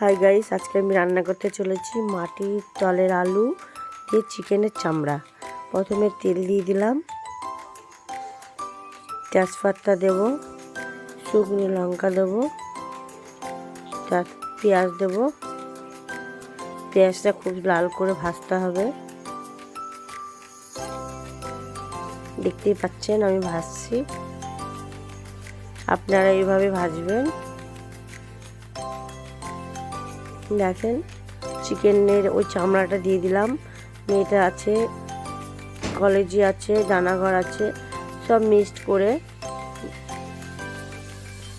Hi guys আজকে আমি রান্না করতে চলেছি মাটির তলের আলু দিয়ে চিকেনের চামড়া। প্রথমে তেল দিয়ে দিলাম। তেজপাতা দেব, শুকনো লঙ্কা দেব পেঁয়াজ দেব। পেঁয়াজটা খুব লাল করে ভাজতে হবে। দেখতেই পাচ্ছেন, আমি ভাজছি। আপনারা এইভাবে ভাজবেন। দেখেন, চিকেনের ওই চামড়াটা দিয়ে দিলাম। মেয়েটা আছে, কলেজি আছে, দানাঘর আছে, সব মিক্সড করে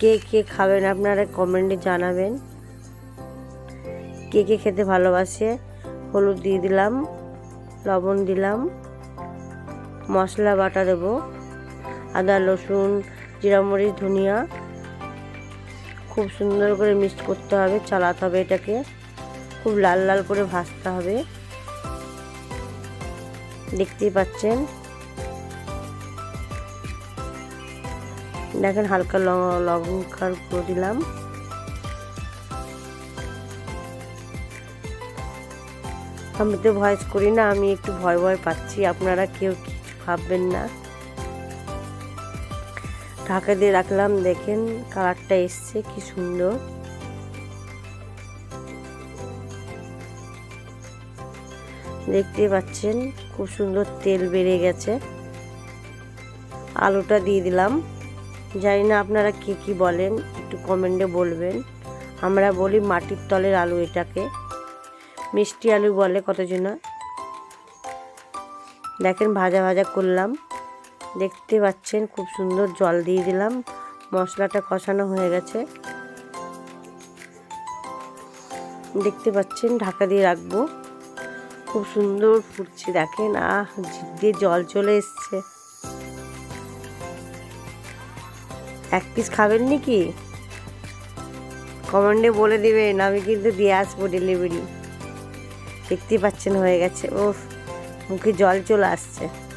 কে কে খাবেন আপনারা কমেন্টে জানাবেন। কে কে খেতে ভালোবাসে, হলুদ দিয়ে দিলাম, লবণ দিলাম, মশলা বাটা দেবো, আদা, রসুন জিরা মরিচ ধনিয়া খুব সুন্দর করে মিক্সড করতে হবে, চালাতে হবে এটাকে। খুব লাল লাল করে ভাজতে হবে। দেখতেই পাচ্ছেন। দেখেন হালকা লবঙ্কার গুঁড়ো দিলাম। আমি তো ভয়েস করি না, আমি একটু ভয় ভয় পাচ্ছি, আপনারা কেউ কিছু ভাববেন না। ঢাকা দিয়ে রাখলাম, দেখেন কালারটা এসছে, কি সুন্দর। দেখতে পাচ্ছেন, খুব সুন্দর তেল বেড়ে গেছে। আলুটা দিয়ে দিলাম। জানি না আপনারা কি কি বলেন, একটু কমেন্টে বলবেন। আমরা বলি মাটির তলের আলু এটাকে। মিষ্টি আলু বলে কতজনা দেখেন ভাজা ভাজা করলাম। দেখতে পাচ্ছেন, খুব সুন্দর জল দিয়ে দিলাম। মশলাটা কষানো হয়ে গেছে। দেখতে পাচ্ছেন, ঢাকা দিয়ে রাখব। খুব সুন্দর ফুটছে, দেখেন, আহ দিয়ে জল চলে এসছে। এক পিস খাবেন নাকি? কমেন্টে বলে দেবেন, আমি কিন্তু দিয়ে আসব ডেলিভারি দেখতে পাচ্ছেন, হয়ে গেছে। ও মুখে জল চলে আসছে।